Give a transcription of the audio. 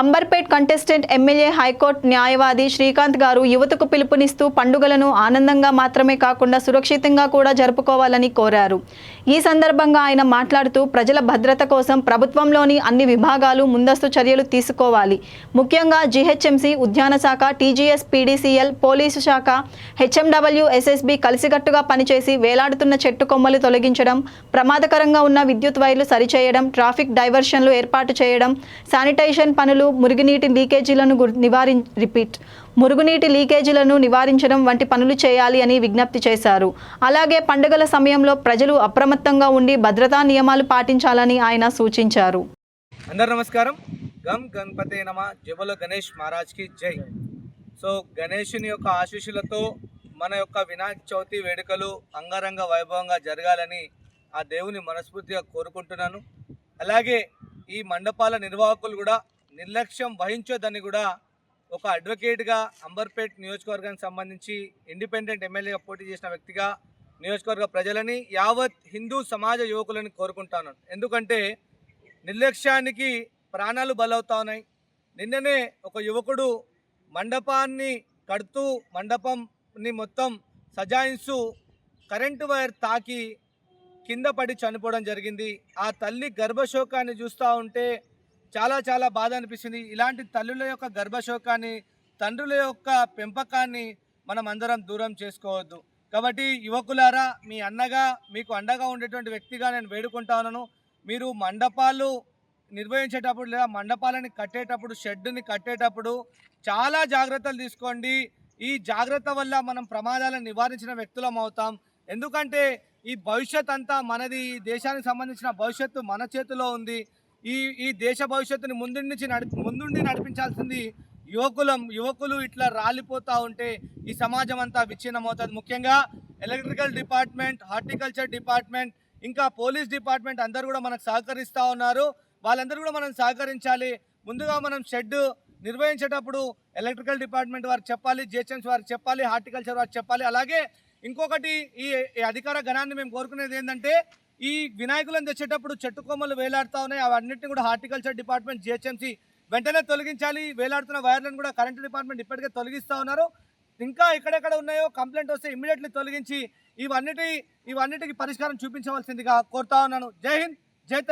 Amberpet contestant MLA high court న్యాయవాది శ్రీకాంత్ గారు యువతకు పిలుపునిస్తూ పండుగలను ఆనందంగా మాత్రమే కాకుండా సురక్షితంగా కూడా జరుపుకోవాలని కోరారు. ఈ సందర్భంగా ఆయన మాట్లాడుతూ ప్రజల భద్రత కోసం ప్రభుత్వంలోని అన్ని విభాగాలు ముందస్తు చర్యలు తీసుకోవాలి. ముఖ్యంగా జీహెచ్ఎంసీ ఉద్యాన శాఖ టీజీఎస్ పీడీసీఎల్ పోలీసు శాఖ హెచ్ఎండబ్ల్యూ ఎస్ఎస్బి కలిసికట్టుగా పనిచేసి వేలాడుతున్న చెట్టు కొమ్మలు తొలగించడం ప్రమాదకరంగా ఉన్న విద్యుత్ వైర్లు సరిచేయడం ట్రాఫిక్ డైవర్షన్లు ఏర్పాటు చేయడం శానిటైజేషన్ పనులు మురుగునీటి లీకేజీలను గుర్- నివారిం రిపీట్ మురుగునీటి లీకేజీలను నివారించడం వంటి పనులు చేయాలి అని విజ్ఞప్తి చేశారు. అలాగే పండుగల సమయంలో ప్రజలు అప్రమత్తంగా ఉండి భద్రతా నియమాలు పాటించాలని ఆయన సూచించారు. అందరు నమస్కారం. గం గణపతే నమ. జబల గణేష్ మహారాజ్కి జై. సో గణేషుని యొక్క ఆశీస్సులతో మన యొక్క వినాయక చవితి వేడుకలు అంగరంగ వైభవంగా జరగాలని ఆ దేవుని మనస్ఫూర్తిగా కోరుకుంటున్నాను. అలాగే ఈ మండపాల నిర్వాహకులు కూడా నిర్లక్ష్యం వహించొద్దని కూడా ఒక అడ్వకేట్గా అంబర్పేట్ నియోజకవర్గానికి సంబంధించి ఇండిపెండెంట్ ఎమ్మెల్యేగా పోటీ చేసిన వ్యక్తిగా నియోజకవర్గ ప్రజలని యావత్ హిందూ సమాజ యువకులని కోరుకుంటాను. ఎందుకంటే నిర్లక్ష్యానికి ప్రాణాలు బలవుతా ఉన్నాయి నిన్ననే ఒక యువకుడు మండపాన్ని కడుతూ మండపంని మొత్తం సజాయిస్తూ కరెంటు వైర్ తాకి కింద పడి చనిపోవడం జరిగింది. ఆ తల్లి గర్భశోకాన్ని చూస్తూ ఉంటే చాలా చాలా బాధ అనిపిస్తుంది. ఇలాంటి తల్లుల యొక్క గర్భశోకాన్ని తండ్రుల యొక్క పెంపకాన్ని మనం అందరం దూరం చేసుకోవద్దు. కాబట్టి యువకులారా మీ అన్నగా మీకు అండగా ఉండేటువంటి వ్యక్తిగా నేను వేడుకుంటాను మీరు మండపాలు నిర్వహించేటప్పుడు లేదా మండపాలని కట్టేటప్పుడు షెడ్ని కట్టేటప్పుడు చాలా జాగ్రత్తలు తీసుకోండి. ఈ జాగ్రత్త వల్ల మనం ప్రమాదాలను నివారించిన వ్యక్తులం అవుతాం. ఎందుకంటే ఈ భవిష్యత్ అంతా మనది ఈ దేశానికి సంబంధించిన భవిష్యత్తు మన చేతిలో ఉంది. ఈ ఈ దేశ భవిష్యత్తుని ముందు నుంచి ముందుండి నడిపించాల్సింది యువకులం యువకులు ఇట్లా రాలిపోతూ ఉంటే ఈ సమాజం అంతా విచ్ఛిన్నమవుతుంది. ముఖ్యంగా ఎలక్ట్రికల్ డిపార్ట్మెంట్ హార్టికల్చర్ డిపార్ట్మెంట్ ఇంకా పోలీస్ డిపార్ట్మెంట్ అందరూ కూడా మనకు సహకరిస్తూ ఉన్నారు. వాళ్ళందరూ కూడా మనం సహకరించాలి. ముందుగా మనం షెడ్ నిర్వహించేటప్పుడు ఎలక్ట్రికల్ డిపార్ట్మెంట్ వారికి చెప్పాలి జిహెచ్ఎంసీ వారికి చెప్పాలి హార్టికల్చర్ వారికి చెప్పాలి. అలాగే ఇంకొకటి ఈ ఈ అధికార గణాన్ని మేము కోరుకునేది ఏంటంటే ఈ వినాయకులను తెచ్చేటప్పుడు చెట్టు కొమ్మలు వేలాడుతూ ఉన్నాయి. అవన్నింటినీ కూడా హార్టికల్చర్ డిపార్ట్మెంట్ జిహెచ్ఎంసీ వెంటనే తొలగించాలి. వేలాడుతున్న వైర్లను కూడా కరెంటు డిపార్ట్మెంట్ ఇప్పటికే తొలగిస్తూ ఉన్నారు. ఇంకా ఎక్కడెక్కడ ఉన్నాయో కంప్లైంట్ వస్తే ఇమ్మీడియట్లీ తొలగించి ఇవన్నిటి ఇవన్నిటికి పరిష్కారం చూపించవలసిందిగా కోరుతా ఉన్నాను. జై హింద్!